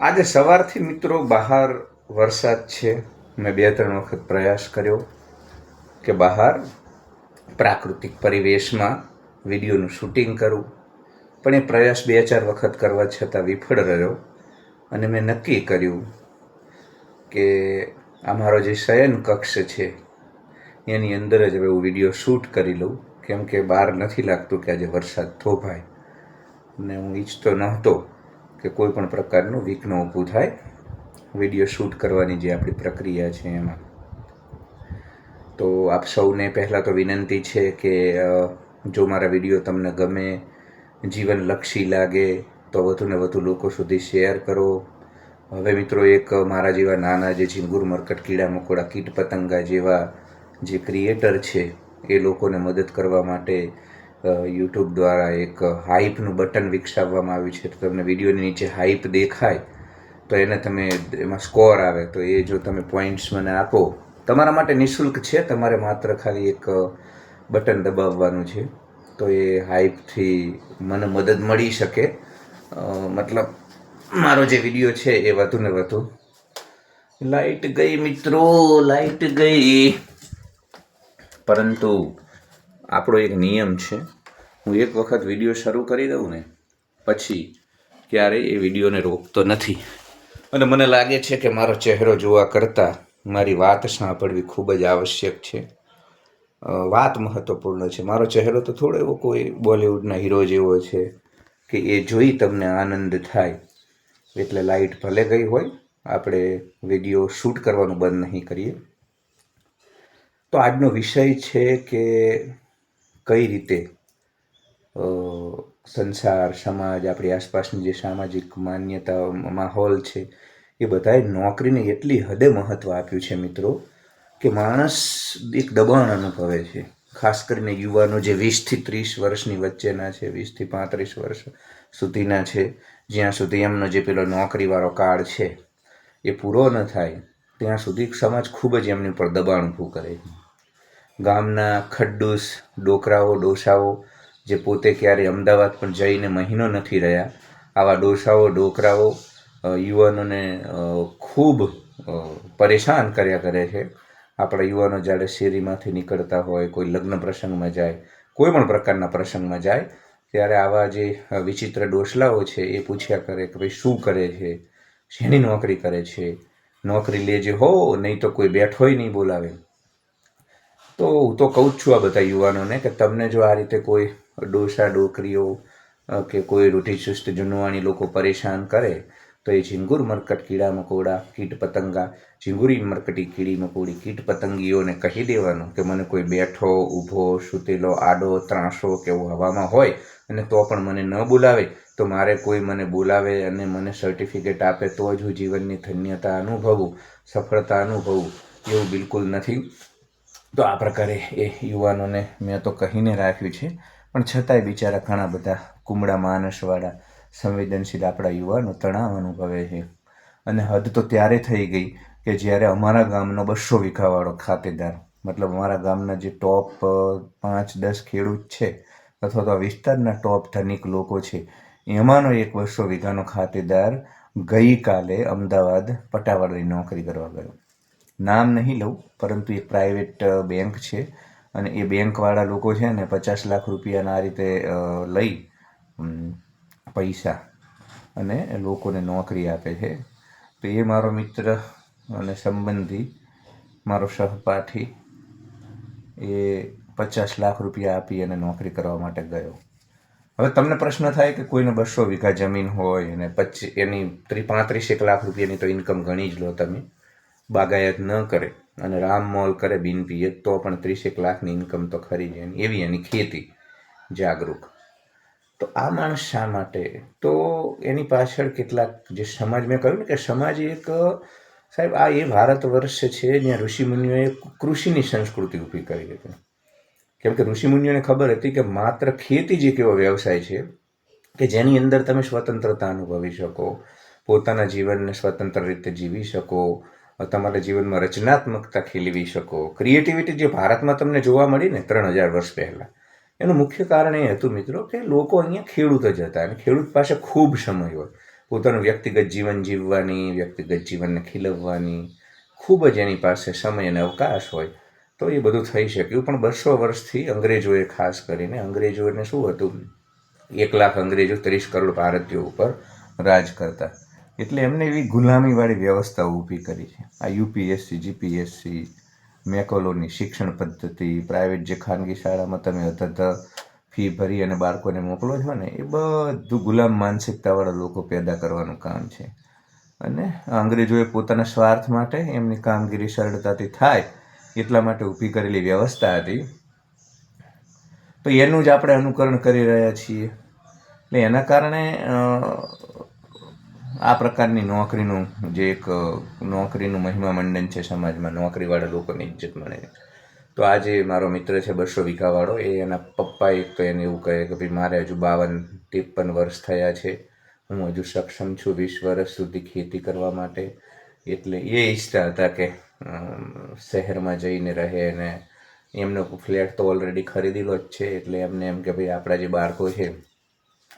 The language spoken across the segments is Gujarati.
આજે સવારથી મિત્રો બહાર વરસાદ છે. મેં બે, ત્રણ વખત પ્રયાસ કર્યો કે બહાર પ્રાકૃતિક પરિવેશમાં વિડીયોનું શૂટિંગ કરું. પણ એ પ્રયાસ બે, ચાર વખત કરવા છતાં વિફળ રહ્યો અને મેં નક્કી કર્યું કે આ મારો જે શયન કક્ષ છે, એની અંદર જ હવે હું વીડિયો શૂટ કરી લઉં. કેમ કે બહાર નથી લાગતું કે આજે વરસાદ થોભાય. ને હું ઈચ્છતો નહોતો કે કોઈ પણ પ્રકારનું વિઘ્ન ઊભું થાય, વીડિયો શૂટ કરવાની જે આપણી પ્રક્રિયા છે એમાં. તો આપ સૌને પહેલાં તો વિનંતી છે કે જો મારા વીડિયો તમને ગમે, જીવનલક્ષી લાગે, તો વધુને વધુ લોકો સુધી શેર કરો. હવે મિત્રો એક મારા જેવા નાના જે ઝીંગુર મરકટ કીડા મકોડા કીટ પતંગા જેવા જે ક્રિએટર છે, એ લોકોને મદદ કરવા માટે યુટ્યુબ દ્વારા એક હાઇપનું બટન વિકસાવવામાં આવ્યું છે. તો તમને વિડીયોની નીચે હાઇપ દેખાય, તો એને તમે એમાં સ્કોર આવે. તો એ જો તમે પોઈન્ટ્સ મને આપો. તમારા માટે નિઃશુલ્ક છે, તમારે માત્ર ખાલી એક બટન દબાવવાનું છે. તો એ હાઇપથી મને મદદ મળી શકે. મતલબ મારો જે વીડિયો છે એ વધુ ને વધુ. લાઈટ ગઈ મિત્રો, લાઈટ ગઈ. પરંતુ આપણો એક નિયમ છે હું એક વખત વીડિયો શરૂ કરી દઉં ને, પછી ક્યારેય એ વિડીયોને રોકતો નથી. અને મને લાગે છે કે મારો ચહેરો જોવા કરતાં મારી વાત સાંભળવી ખૂબ જ આવશ્યક છે. વાત મહત્વપૂર્ણ છે. મારો ચહેરો તો થોડો એવો કોઈ બોલિવૂડના હીરો જેવો છે કે એ જોઈ તમને આનંદ થાય, એટલે લાઈટ ભલે ગઈ હોય, આપણે વીડિયો શૂટ કરવાનું બંધ નહીં કરીએ. તો આજનો વિષય છે કે કઈ રીતે સંસાર, સમાજ, આપણી આસપાસની જે સામાજિક માન્યતા માહોલ છે, એ બધાએ નોકરીને એટલી હદે મહત્ત્વ આપ્યું છે મિત્રો, કે માણસ એક દબાણ અનુભવે છે. ખાસ કરીને યુવાનો જે વીસથી ત્રીસ વર્ષની વચ્ચેના છે વીસથી પાંત્રીસ વર્ષ સુધીના છે, જ્યાં સુધી એમનો જે પેલો નોકરીવાળો કાળ છે, એ પૂરો ન થાય, ત્યાં સુધી સમાજ ખૂબ જ એમની ઉપર દબાણ ઊભું કરે છે. ગામના ખડ્ડુસ, ડોકરાઓ, ડોસાઓ જે પોતે ક્યારે અમદાવાદ પણ જઈને મહિનો નથી રહ્યા, આવા ડોસાઓ, ડોકરાઓ યુવાનોને ખૂબ પરેશાન કર્યા કરે છે. આપણા યુવાનો જ્યારે શેરીમાંથી નીકળતા હોય, કોઈ લગ્ન પ્રસંગમાં જાય, કોઈ પણ પ્રકારના પ્રસંગમાં જાય, ત્યારે આવા જે વિચિત્ર ડોસલાઓ છે એ પૂછ્યા કરે કે ભાઈ શું કરે છે, શેની નોકરી કરે છે, નોકરી લેજે હો, નહીં તો કોઈ બેઠોય નહીં બોલાવે. તો હું તો કહું જ છું આ બધા યુવાનોને કે તમને જો આ રીતે કોઈ ડોસા, ડોકરીઓ કે કોઈ રૂઢિચુસ્ત જુનવાણી લોકો પરેશાન કરે, તો એ ઝીંગુર મરકટ કીડા મકોડા, કીટ પતંગા, ઝીંગુરી મરકટી કીડી મકોડી, કીટ પતંગીઓને કહી દેવાનું કે મને કોઈ બેઠો, ઊભો, સૂતેલો, આડો, ત્રાંસો કે એવું હવામાં હોય અને તો પણ મને ન બોલાવે, તો મારે કોઈ મને બોલાવે અને મને સર્ટિફિકેટ આપે તો જ હું જીવનની ધન્યતા અનુભવું, સફળતા અનુભવું, એવું બિલકુલ નથી. તો આ પ્રકારે એ યુવાનોને મેં તો કહીને રાખ્યું છે. પણ છતાંય બિચારા ઘણા બધા કુમળા માનસવાળા સંવેદનશીલ આપણા યુવાનો તણાવ અનુભવે છે. અને હદ તો ત્યારે થઈ ગઈ કે જ્યારે અમારા ગામનો બસો વીઘાવાળો ખાતેદાર, મતલબ અમારા ગામના જે ટોપ પાંચ, દસ ખેડૂત છે, અથવા તો વિસ્તારના ટોપ ધનિક લોકો છે, એમાંનો એક બસો વીઘાનો ખાતેદાર ગઈકાલે અમદાવાદ પટાવાળાની નોકરી કરવા ગયો. નામ નહીં લઉં, પરંતુ એક પ્રાઇવેટ બેંક છે. અને એ બેંકવાળા લોકો છે ને પચાસ લાખ રૂપિયાના આ રીતે લઈ પૈસા અને લોકોને નોકરી આપે છે. તો એ મારો મિત્ર અને સંબંધી, મારો સહપાઠી, એ પચાસ લાખ રૂપિયા આપી અને નોકરી કરવા માટે ગયો. હવે તમને પ્રશ્ન થાય કે કોઈને બસો વીઘા જમીન હોય અને પચી, એની ત્રી પાંત્રીસેક લાખ રૂપિયાની તો ઇન્કમ ગણી જ લો તમે, બાગાયત ન કરે. અને રામ મોલ કરે બિન પિયત, તો પણ ત્રીસેક લાખની ઇન્કમ તો ખરી જ એની. એવી એની ખેતી જાગૃત તો આ માણસ શા માટે? તો એની પાછળ કેટલાક જે સમાજ, મેં કહ્યું ને કે સમાજ એક, સાહેબ, આ એ ભારત વર્ષ છે જ્યાં ઋષિમુનિઓએ કૃષિની સંસ્કૃતિ ઊભી કરી હતી. કેમ કે ઋષિમુનિઓને ખબર હતી કે માત્ર ખેતી જ એક એવો વ્યવસાય છે કે જેની અંદર તમે સ્વતંત્રતા અનુભવી શકો, પોતાના જીવનને સ્વતંત્ર રીતે જીવી શકો તમારા જીવનમાં રચનાત્મકતા ખીલવી શકો. ક્રિએટિવિટી જે ભારતમાં તમને જોવા મળી ને ત્રણ હજાર વર્ષ પહેલાં, એનું મુખ્ય કારણ એ હતું મિત્રો કે લોકો અહીંયા ખેડૂત જ હતા અને ખેડૂત પાસે ખૂબ સમય હોય. પોતાનું વ્યક્તિગત જીવન જીવવાની, વ્યક્તિગત જીવનને ખીલવવાની, ખૂબ જ એની પાસે સમય અને અવકાશ હોય, તો એ બધું થઈ શક્યું. પણ બસો વર્ષથી અંગ્રેજોએ ખાસ કરીને, અંગ્રેજોને શું હતું? એક લાખ અંગ્રેજો ત્રીસ કરોડ ભારતીયો ઉપર રાજ કરતા. એટલે એમને એવી ગુલામીવાળી વ્યવસ્થા ઊભી કરી છે. આ યુપીએસસી, જીપીએસસી, મેકોલોની શિક્ષણ પદ્ધતિ, પ્રાઇવેટ જે ખાનગી શાળામાં તમે અધધ ફી ભરી અને બાળકોને મોકલો છો ને, એ બધું ગુલામ માનસિકતાવાળા લોકો પેદા કરવાનું કામ છે. અને અંગ્રેજોએ પોતાના સ્વાર્થ માટે એમની કામગીરી સરળતાથી થાય એટલા માટે ઊભી કરેલી વ્યવસ્થા હતી. તો એનું જ આપણે અનુકરણ કરી રહ્યા છીએ. એટલે એના કારણે આ પ્રકારની નોકરીનું જે એક નોકરીનું મહિમા મંડન છે સમાજમાં, નોકરીવાળા લોકોને ઇજ્જત મળે. તો આજે મારો મિત્ર છે બસો વીઘાવાળો, એ એના પપ્પા એક તો એને એવું કહે કે ભાઈ મારે હજુ બાવન, ત્રેપન વર્ષ થયા છે. હું હજુ સક્ષમ છું વીસ વર્ષ સુધી ખેતી કરવા માટે. એટલે એ ઈચ્છતા હતા કે શહેરમાં જઈને રહે અને એમનો ફ્લેટ તો ઓલરેડી ખરીદેલો જ છે. એટલે એમને એમ કે ભાઈ આપણા જે બાળકો છે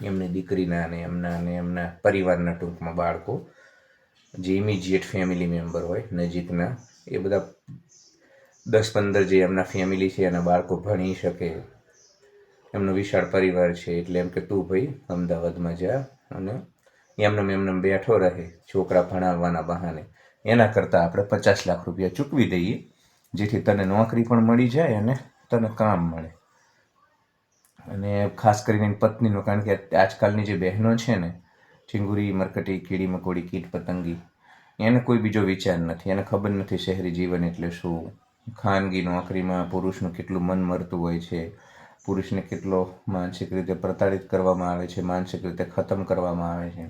એમની દીકરીના અને એમના અને એમના પરિવારના ટૂંકમાં બાળકો, જે ઇમિજિએટ ફેમિલી મેમ્બર હોય, નજીકના, એ બધા દસ પંદર જે એમના ફેમિલી છે, એના બાળકો ભણી શકે. એમનો વિશાળ પરિવાર છે, એટલે એમ કે તું ભાઈ અમદાવાદમાં જા અને એમને એમને બેઠો રહે છોકરા ભણાવવાના બહાને. એના કરતાં આપણે પચાસ લાખ રૂપિયા ચૂકવી દઈએ, જેથી તને નોકરી પણ મળી જાય અને તને કામ મળે. અને ખાસ કરીને પત્નીનો, કારણ કે આજકાલની જે બહેનો છે ને, ચીંગુરી, મરકટી, કીડી મકોડી, કીટ પતંગી, એને કોઈ બીજો વિચાર નથી. એને ખબર નથી શહેરી જીવન એટલે શું? ખાનગી નોકરીમાં પુરુષનું કેટલું મન મરતું હોય છે? પુરુષને કેટલો માનસિક રીતે પ્રતાડિત કરવામાં આવે છે? માનસિક રીતે ખતમ કરવામાં આવે છે?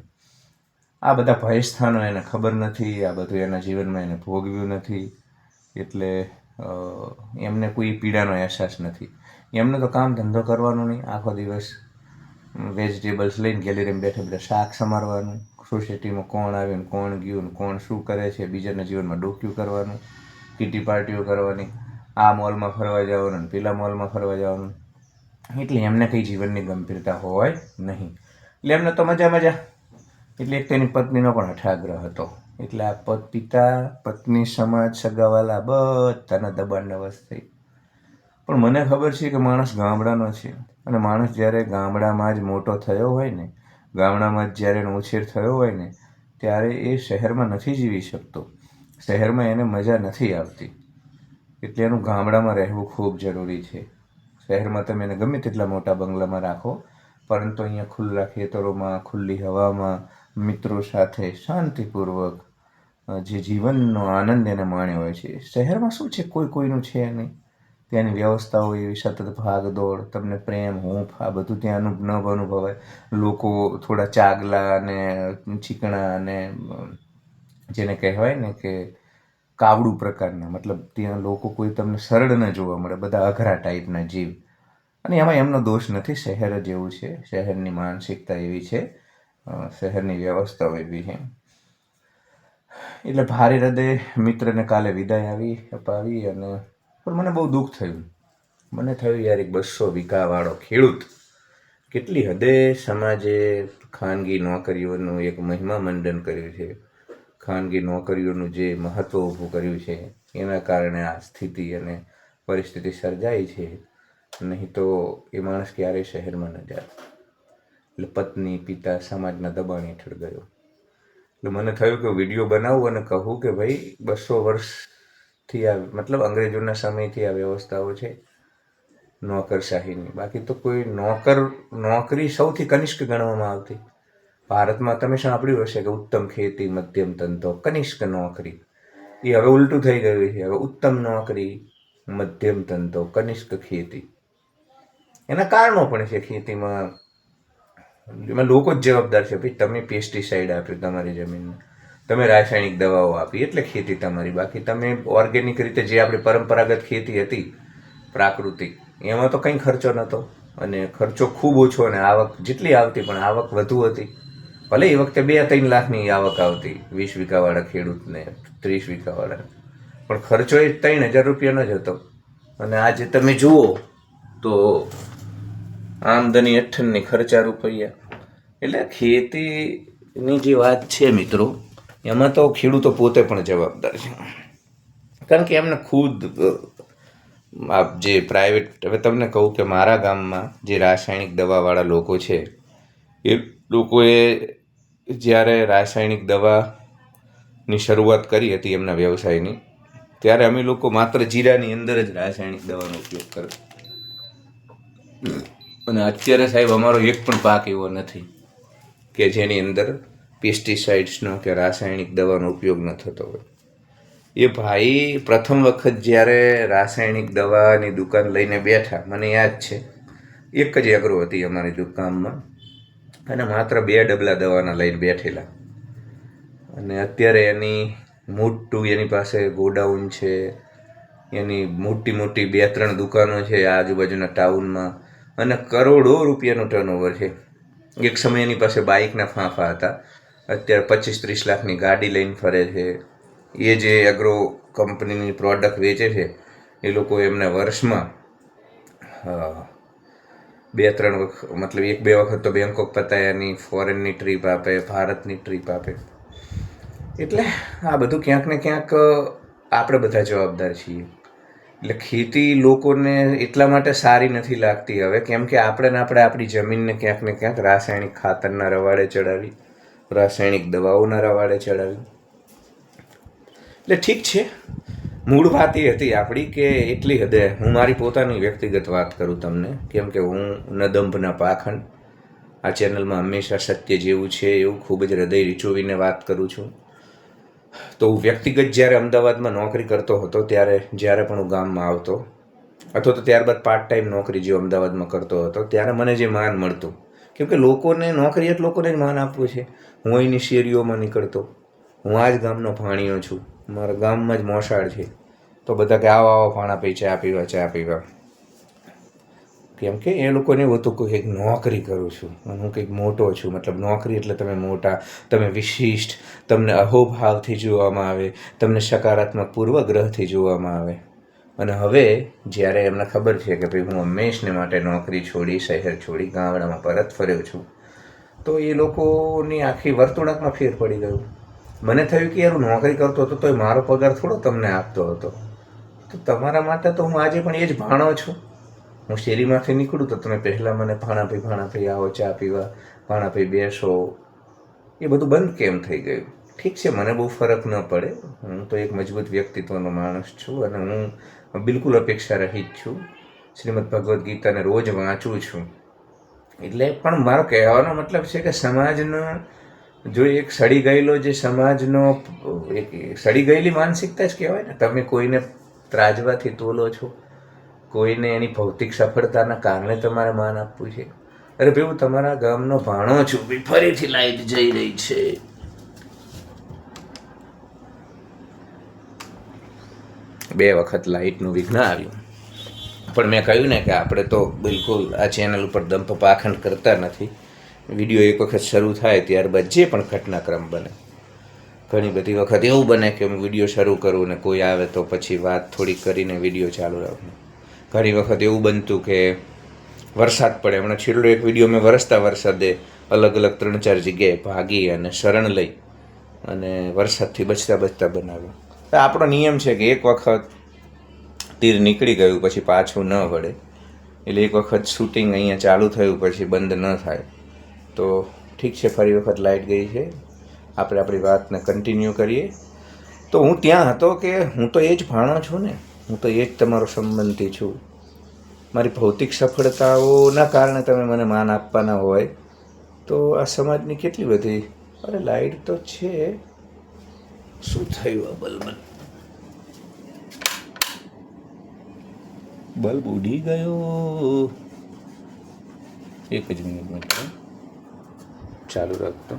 આ બધા ભયસ્થાનો એને ખબર નથી. આ બધું એના જીવનમાં એને ભોગવ્યું નથી. એટલે એમને કોઈ પીડાનો અહેસાસ નથી. એમને તો કામ ધંધો કરવાનો નહીં. આખો દિવસ વેજીટેબલ્સ લઈને ગેલેરીમાં બેઠા બેઠા શાક સમારવાનું, સોસાયટીમાં કોણ આવ્યું કોણ ગયું ને કોણ શું કરે છે, બીજાના જીવનમાં ડોક્યું કરવાનું, કીટી પાર્ટીઓ કરવાની, આ મોલમાં ફરવા જવાનું પેલા મોલમાં ફરવા જવાનું. એટલે એમને કંઈ જીવનની ગંભીરતા હોય નહીં. એટલે એમને તો મજા મજા. એટલે એક તેની પત્નીનો પણ હઠાગ્રહ હતો. એટલે આ પત પિતા પત્ની, સમાજ, સગાવાલા બધાના દબાણને થઈ પણ મને ખબર છે કે માણસ ગામડાનો છે. અને માણસ જ્યારે ગામડામાં જ મોટો થયો હોય ને, ગામડામાં જ જ્યારે ઉછેર થયો હોય ને, ત્યારે એ શહેરમાં નથી જીવી શકતો. શહેરમાં એને મજા નથી આવતી. એટલે એનું ગામડામાં રહેવું ખૂબ જરૂરી છે. શહેરમાં તમે એને ગમે તેટલા મોટા બંગલામાં રાખો, પરંતુ અહીંયા ખુલ્લા ખેતરોમાં, ખુલ્લી હવામાં, મિત્રો સાથે શાંતિપૂર્વક જે જીવનનો આનંદ એને માણ્યો હોય છે. શહેરમાં શું છે? કોઈ કોઈનું છે નહીં. ત્યાંની વ્યવસ્થાઓ એવી સતત ભાગદોડ તમને પ્રેમ, હૂંફ, આ બધું ત્યાં ન અનુભવાય. લોકો થોડા ચાગલા અને ચીકણા અને જેને કહેવાય ને કે કાવડું પ્રકારના, મતલબ ત્યાં લોકો કોઈ તમને સરળ ન જોવા મળે, બધા અઘરા ટાઈપના જીવ. અને એમાં એમનો દોષ નથી, શહેર જ એવું છે. શહેરની માનસિકતા એવી છે શહેરની વ્યવસ્થાઓ એવી છે. એટલે ભારે હૃદય મિત્રને કાલે વિદાય આવી અપાવી અને પણ મને બહુ દુઃખ થયું. મને થયું યાર એક બસો વીઘાવાળો ખેડૂત કેટલી હદે સમાજે ખાનગી નોકરીઓનું એક મહિમા મંડન કર્યું છે. ખાનગી નોકરીઓનું જે મહત્ત્વ ઊભું કર્યું છે, એના કારણે આ સ્થિતિ અને પરિસ્થિતિ સર્જાઈ છે. નહીં તો એ માણસ ક્યારેય શહેરમાં ન જાત એટલે પત્ની, પિતા સમાજના દબાણ હેઠળ ગયો. એટલે મને થયું કે વીડિયો બનાવું અને કહું કે ભાઈ બસો વર્ષથી આ, મતલબ અંગ્રેજોના સમયથી આ વ્યવસ્થાઓ છે નોકરશાહીની. બાકી તો કોઈ નોકર, નોકરી સૌથી કનિષ્ક ગણવામાં આવતી. ભારતમાં તમે સાંભળ્યું હશે કે ઉત્તમ ખેતી, મધ્યમ ધંધો, કનિષ્ક નોકરી. એ હવે ઉલટું થઈ ગયું છે. હવે ઉત્તમ નોકરી, મધ્યમ ધંધો, કનિષ્ક ખેતી. એના કારણો પણ છે ખેતીમાં. એમાં લોકો જ જવાબદાર છે. ભાઈ, તમે પેસ્ટિસાઇડ આપ્યું તમારી જમીનને તમે રાસાયણિક દવાઓ આપી, એટલે ખેતી તમારી બાકી. તમે ઓર્ગેનિક રીતે જે આપણી પરંપરાગત ખેતી હતી, પ્રાકૃતિક, એમાં તો કંઈ ખર્ચો નહોતો. અને ખર્ચો ખૂબ ઓછો અને આવક જેટલી આવતી, પણ આવક વધુ હતી. ભલે એ વખતે બે ત્રણ લાખની આવક આવતી, વીસ વીઘાવાળા ખેડૂતને, ત્રીસ વીઘાવાળા પણ ખર્ચો એ ત્રણ હજાર રૂપિયાનો જ હતો. અને આજે તમે જુઓ તો આમદની અઠ્ઠનની ખર્ચા રૂપિયા. એટલે ખેતીની જે વાત છે મિત્રો એમાં તો ખેડૂતો પોતે પણ જવાબદાર છે. કારણ કે એમને ખુદ આપ જે પ્રાઇવેટ હવે તમને કહું કે મારા ગામમાં જે રાસાયણિક દવાવાળા લોકો છે, એ લોકોએ જ્યારે રાસાયણિક દવાની શરૂઆત કરી હતી એમના વ્યવસાયની, ત્યારે અમે લોકો માત્ર જીરાની અંદર જ રાસાયણિક દવાનો ઉપયોગ કર્યો. અને અત્યારે સાહેબ અમારો એક પણ પાક એવો નથી કે જેની અંદર પેસ્ટિસાઇડ્સનો કે રાસાયણિક દવાનો ઉપયોગ ન થતો હોય. એ ભાઈ પ્રથમ વખત જ્યારે રાસાયણિક દવાની દુકાન લઈને બેઠા, મને યાદ છે. એક જ એગ્રો હતી અમારી દુકાનમાં. અને માત્ર બે ડબલા દવાના લઈને બેઠેલા. અને અત્યારે એની મોટું, એની પાસે ગોડાઉન છે. એની મોટી મોટી બે ત્રણ દુકાનો છે આજુબાજુના ટાઉનમાં. અને કરોડો રૂપિયાનું ટર્નઓવર છે. એક સમય એની પાસે બાઇકના ફાંફા હતા. અત્યારે પચીસ ત્રીસ લાખની ગાડી લઈને ફરે છે. એ જે એગ્રો કંપનીની પ્રોડક્ટ વેચે છે, એ લોકો એમને વર્ષમાં બે ત્રણ વખત મતલબ એક બે વખત તો બેંકોક પતાયાની ફોરેનની ટ્રીપ આપે, ભારતની ટ્રીપ આપે. એટલે આ બધું ક્યાંક ને ક્યાંક, આપણે બધા જવાબદાર છીએ. એટલે ખેતી લોકોને એટલા માટે સારી નથી લાગતી હવે, કેમ કે આપણે ને આપણે આપણી જમીનને ક્યાંક ને ક્યાંક રાસાયણિક ખાતરના રવાડે ચડાવી. રાસાયણિક દવાઓના રવાડે ચડાવી. એટલે ઠીક છે. મૂળ વાત એ હતી આપણી કે એટલી હદે હું મારી પોતાની વ્યક્તિગત વાત કરું તમને, કેમ કે હું નદંભના પાખંડ. આ ચેનલમાં હંમેશા સત્ય જેવું છે એવું ખૂબ જ હૃદય રીચોવીને વાત કરું છું. તો હું વ્યક્તિગત જ્યારે અમદાવાદમાં નોકરી કરતો હતો, ત્યારે જ્યારે પણ હું ગામમાં આવતો, અથવા તો ત્યારબાદ પાર્ટ ટાઈમ નોકરી જે અમદાવાદમાં કરતો હતો, ત્યારે મને જે માન મળતું કેમ કે લોકોને નોકરી એટલે લોકોને જ માન આપવું છે. હું અહીંની શેરીઓમાં નીકળતો. હું આ જ ગામનો ભાણિયો છું. મારા ગામમાં જ મોસાળ છે. તો બધા કે આવા આવા ફાણા પી ચા પીવા ચા પીવા. કેમ કે એ લોકોને એવું હતું કે કંઈક નોકરી કરું છું. હું કંઈક મોટો છું. મતલબ નોકરી એટલે તમે મોટા, તમે વિશિષ્ટ, તમને અહોભાવથી જોવામાં આવે, તમને સકારાત્મક પૂર્વગ્રહથી જોવામાં આવે. અને હવે જ્યારે એમને ખબર છે કે ભાઈ હું હંમેશને માટે નોકરી છોડી, શહેર છોડી, ગામડામાં પરત ફર્યો છું, તો એ લોકોની આખી વર્તુળકમાં ફેર પડી ગયું. મને થયું કે યાર હું નોકરી કરતો હતો તો એ મારો પગાર થોડો તમને આપતો હતો. તો તમારા માટે તો હું આજે પણ એ જ ભાણો છું. હું શેરીમાંથી નીકળું તો તમે પહેલાં મને ભાણા પી ભાણા પી આવો ચા પીવા ભાણા પી બેસો. એ બધું બંધ કેમ થઈ ગયું? ઠીક છે, મને બહુ ફરક ન પડે. હું તો એક મજબૂત વ્યક્તિત્વનો માણસ છું અને હું બિલકુલ અપેક્ષા રહિત છું. શ્રીમદ ભગવદ્ ગીતાને રોજ વાંચું છું. એટલે પણ મારો કહેવાનો મતલબ છે કે સમાજનો જો એક સડી ગયેલો જે સમાજનો એક સડી ગયેલી માનસિકતા જ કહેવાય ને, તમે કોઈને ત્રાજવાથી તોલો છો, કોઈને એની ભૌતિક સફળતાના કારણે તમારે માન આપવું છે. અરે ભાઈ, હું તમારા ગામનો ભાણો છું ફરીથી લાઈટ જઈ રહી છે. બે વખત લાઇટનું વિઘ્ન આવ્યું. પણ મેં કહ્યું ને કે આપણે તો બિલકુલ આ ચેનલ ઉપર દંપ પાખંડ કરતા નથી. વીડિયો એક વખત શરૂ થાય ત્યારબાદ જે પણ ઘટનાક્રમ બને. ઘણી બધી વખત એવું બને કે હું વીડિયો શરૂ કરું ને કોઈ આવે તો પછી વાત થોડી કરીને વીડિયો ચાલુ રાખું. ઘણી વખત એવું બનતું કે વરસાદ પડે. હમણાં છેલ્લો એક વીડિયો મેં વરસતા વરસાદે અલગ અલગ ત્રણ ચાર જગ્યાએ ભાગી અને શરણ લઈ અને વરસાદથી બચતા બચતા બનાવ્યો. આપણો નિયમ છે કે એક વખત તીર નીકળી ગયું પછી પાછું ન વળે. એટલે એક વખત શૂટિંગ અહીંયા ચાલુ થયું પછી બંધ ન થાય. તો ઠીક છે, ફરી વખત લાઇટ ગઈ છે. આપણે આપણી વાતને કન્ટિન્યુ કરીએ. તો હું ત્યાં હતો કે હું તો એ જ ભાણો છું ને. હું તો એ જ તમારો સંબંધી છું. મારી ભૌતિક સફળતાઓના કારણે તમે મને માન આપવાના હોય. તો આ સમાજની કેટલી બધી, અરે લાઇટ તો છે. શું થયું આ બલબલ બલ્બ ઉડી ગયો. એક જ મિનિટ મિત્રો ચાલુ રાખતો.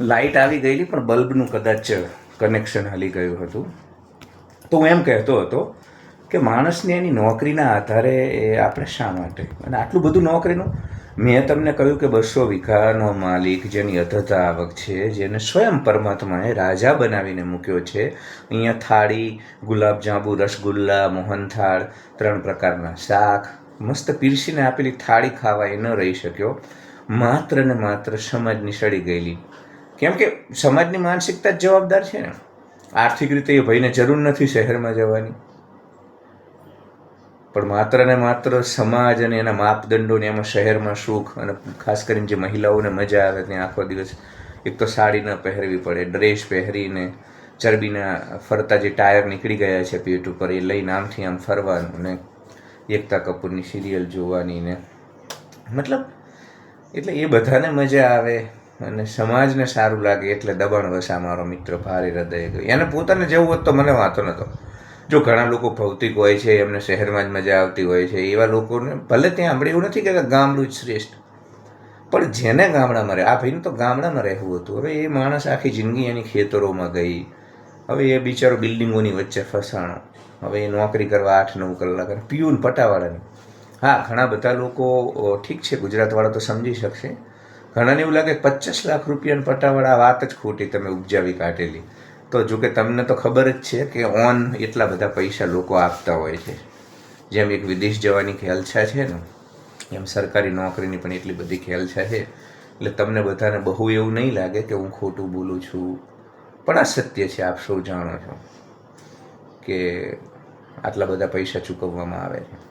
લાઇટ આવી ગયેલી, પણ બલ્બનું કદાચ કનેક્શન હાલી ગયું હતું. તો હું એમ કહેતો હતો કે માણસને એની નોકરીના આધારે એ આપણે શા માટે? અને આટલું બધું નોકરીનું? મેં તમને કહ્યું કે બસો વીઘાનો માલિક, જેની અધતા આવક છે, જેને સ્વયં પરમાત્માએ રાજા બનાવીને મૂક્યો છે, અહીંયા થાળી ગુલાબજાંબુ રસગુલ્લા મોહનથાળ ત્રણ પ્રકારના શાક, મસ્ત પીરસીને આપેલી થાળી ખાવા એ ન રહી શક્યો. માત્ર ને માત્ર સમાજની સડી ગયેલી. કેમ કે સમાજની માનસિકતા જ જવાબદાર છે ને? આર્થિક રીતે એ ભાઈને જરૂર નથી શહેરમાં જવાની. પણ માત્ર ને માત્ર સમાજ અને એના માપદંડોને એમાં શહેરમાં સુખ અને ખાસ કરીને જે મહિલાઓને મજા આવે ત્યાં આખો દિવસ, એક તો સાડી ન પહેરવી પડે, ડ્રેસ પહેરીને ચરબીના ફરતા જે ટાયર નીકળી ગયા છે પેટ ઉપર, એ લઈને આમથી આમ ફરવાનું ને એકતા કપૂરની સિરિયલ જોવાની ને. મતલબ, એટલે એ બધાને મજા આવે. અને સમાજને સારું લાગે એટલે દબાણ વસા મારો મિત્ર ભારે હૃદય ગયો. એને પોતાને જવું હોત તો મને વાંધો નહોતો જો ઘણા લોકો ભૌતિક હોય છે, એમને શહેરમાં જ મજા આવતી હોય છે, એવા લોકોને ભલે ત્યાં આપણે એવું નથી કે ગામડું જ શ્રેષ્ઠ. પણ જેને ગામડામાં રહે, આ ભાઈને તો ગામડામાં રહેવું હતું. હવે એ માણસ આખી જિંદગી એની ખેતરોમાં ગઈ. હવે એ બિચારો બિલ્ડિંગોની વચ્ચે ફસાણો. હવે એ નોકરી કરવા આઠ નવ કલાક પીવું પટાવાળાની. હા, ઘણા બધા લોકો ઠીક છે, ગુજરાતવાળા તો સમજી શકશે. ઘણાને એવું લાગે પચાસ લાખ રૂપિયાના પટાવાળા વાત જ ખોટી તમે ઉપજાવી કાઢેલી. તો જો કે તમને તો ખબર જ છે કે ઓન એટલા બધા પૈસા લોકો આપતા હોય છે. જેમ એક વિદેશ જવાની ખેલછા છે ને, એમ સરકારી નોકરીની પણ એટલી બધી ખેલછા છે. એટલે તમને બધાને બહુ એવું નહીં લાગે કે હું ખોટું બોલું છું. પણ આ સત્ય છે, આપ સૌ જાણો છો કે આટલા બધા પૈસા ચૂકવવામાં આવે છે.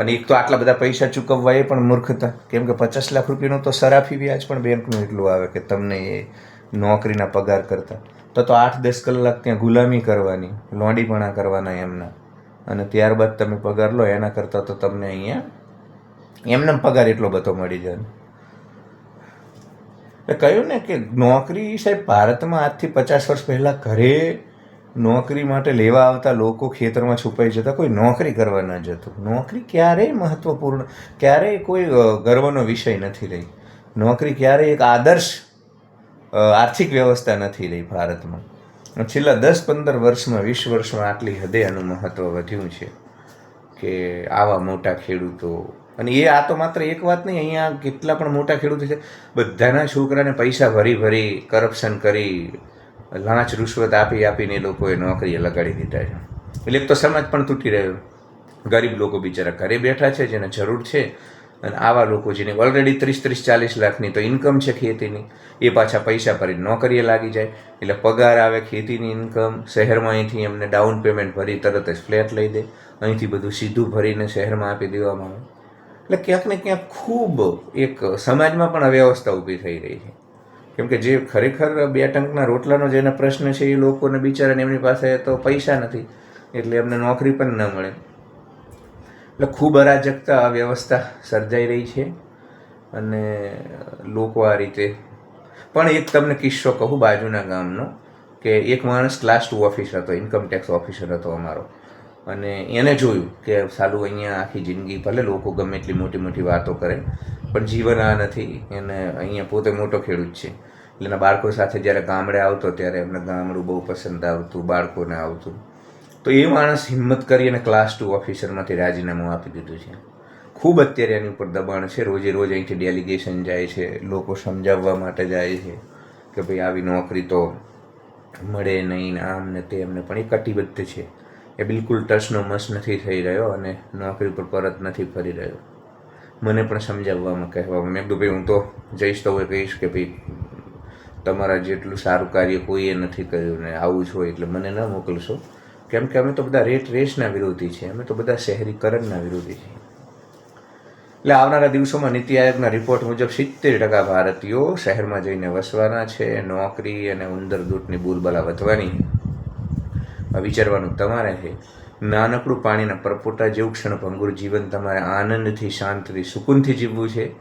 અને એક તો આટલા બધા પૈસા ચૂકવવા એ પણ મૂર્ખતા. કેમ કે પચાસ લાખ રૂપિયાનું તો સરાફી વ્યાજ પણ બેંકનું એટલું આવે કે તમને એ નોકરીના પગાર કરતા. તો તો આઠ દસ કલાક ત્યાં ગુલામી કરવાની, લોંડીપણા કરવાના એમના. અને ત્યારબાદ તમે પગાર લો, એના કરતાં તો તમને અહીંયા એમને પગાર એટલો બધો મળી જાય. એટલે કહ્યું ને કે નોકરી સાહેબ, ભારતમાં આજથી પચાસ વર્ષ પહેલાં ઘરે નોકરી માટે લેવા આવતા લોકો ખેતરમાં છુપાઈ જતા કોઈ નોકરી કરવા ન જતું. નોકરી ક્યારેય મહત્વપૂર્ણ, ક્યારેય કોઈ ગર્વનો વિષય નથી રહી. નોકરી ક્યારેય એક આદર્શ આર્થિક વ્યવસ્થા નથી રહી ભારતમાં. છેલ્લા દસ પંદર વર્ષમાં, વીસ વર્ષમાં આટલી હદે આનું મહત્ત્વ વધ્યું છે કે આવા મોટા ખેડૂતો, અને એ આ તો માત્ર એક વાત નહીં, અહીંયા કેટલા પણ મોટા ખેડૂતો છે, બધાના છોકરાને પૈસા ભરી ભરી, કરપ્શન કરી લાંચ રૂશ્વત આપી આપીને એ લોકોએ નોકરીએ લગાડી દીધા છે. એટલે એક તો સમાજ પણ તૂટી રહ્યો. ગરીબ લોકો બિચારા ઘરે બેઠા છે, જેને જરૂર છે, અને આવા લોકો જેને ઓલરેડી ત્રીસ ત્રીસ ચાલીસ લાખની તો ઇન્કમ છે ખેતીની, એ પાછા પૈસા ભરી નોકરીએ લાગી જાય. એટલે પગાર આવે ખેતીની ઇન્કમ શહેરમાં અહીંથી એમને ડાઉન પેમેન્ટ ભરી તરત જ ફ્લેટ લઈ દે. અહીંથી બધું સીધું ભરીને શહેરમાં આપી દેવામાં આવે. એટલે ક્યાંક ને ક્યાંક ખૂબ એક સમાજમાં પણ અવ્યવસ્થા ઊભી થઈ રહી છે. કેમ કે જે ખરેખર બે ટંકના રોટલાનો જેને પ્રશ્ન છે, એ લોકોને બિચારાને એમની પાસે તો પૈસા નથી, એટલે એમને નોકરી પણ ન મળે. એટલે ખૂબ અરાજકતા અવ્યવસ્થા સર્જાઈ રહી છે અને લોકો આ રીતે, પણ એક તમને કિસ્સો કહું બાજુના ગામનો, કે એક માણસ ક્લાસ ટુ ઓફિસર હતો ઇન્કમટેક્સ ઓફિસર હતો અમારો. અને એને જોયું કે સાલું અહીંયા આખી જિંદગી ભલે લોકો ગમે એટલી મોટી મોટી વાતો કરે પણ જીવન આ નથી. એને અહીંયા પોતે મોટો ખેડૂત છે. એટલે એના બાળકો સાથે જ્યારે ગામડે આવતો ત્યારે એમને ગામડું બહુ પસંદ આવતું, બાળકોને આવતું. તો એ માણસ હિંમત કરી અને ક્લાસ ટુ ઓફિસરમાંથી રાજીનામું આપી દીધું છે. ખૂબ અત્યારે એની ઉપર દબાણ છે. રોજે રોજ અહીંથી ડેલિગેશન જાય છે. લોકો સમજાવવા માટે જાય છે કે ભાઈ આવી નોકરી તો મળે નહીં આમ ને તેમને પણ એ કટિબદ્ધ છે. એ બિલકુલ ટસનો મસ નથી થઈ રહ્યો અને નોકરી પર પરત નથી ફરી રહ્યો. મને પણ સમજાવવામાં કહેવામાં મેં કીધું, ભાઈ, હું તો જઈશ તો હું કહીશ કે ભાઈ, તમારા જેટલું સારું કાર્ય કોઈએ નથી કર્યું ને આવું જ હોય એટલે મને ન મોકલશો. કેમ કે અમે તો બધા રેટ રેસના વિરોધી છીએ. અમે તો બધા શહેરીકરણના વિરોધી છીએ. એટલે આવનારા દિવસોમાં નીતિ આયોગના રિપોર્ટ મુજબ સિત્તેર ટકા ભારતીયો શહેરમાં જઈને વસવાના છે, નોકરી અને ઉંદર દૂધની બુલબલા વધવાની વિચારવાનું તમારે છે. નાનકડું પાણીના પરપોટા જેવું ક્ષણભંગુર જીવન તમારે આનંદથી, શાંતિથી, સુકૂનથી જીવવું છે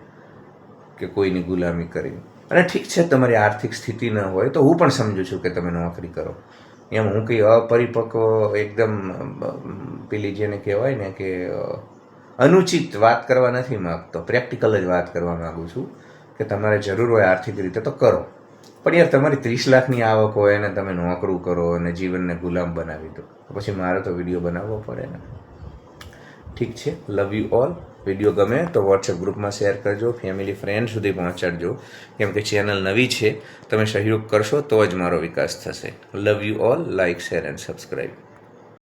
કે કોઈની ગુલામી કરી? અને ઠીક છે, તમારી આર્થિક સ્થિતિ ન હોય તો હું પણ સમજુ છું કે તમે નોકરી કરો. એમ હું કંઈ અપરિપક્વ, એકદમ, પેલી જેને કહેવાય ને કે, અનુચિત વાત કરવા નથી માગતો. પ્રેક્ટિકલ જ વાત કરવા માગું છું કે તમારે જરૂર હોય આર્થિક રીતે તો કરો. પણ યાર, તમારી ત્રીસ લાખની આવક હોય અને તમે નોકરું કરો અને જીવનને ગુલામ બનાવી દો. પછી મારે તો વીડિયો બનાવવો પડે ને. ઠીક છે? લવ યુ ઓલ વીડિયો ગમે તો વોટ્સએપ ગ્રુપમાં શેર કરજો. ફેમિલી ફ્રેન્ડ સુધી પહોંચાડજો. કેમ કે ચેનલ નવી છે, તમે સહયોગ કરશો તો જ મારો વિકાસ થશે. Love you all like share and subscribe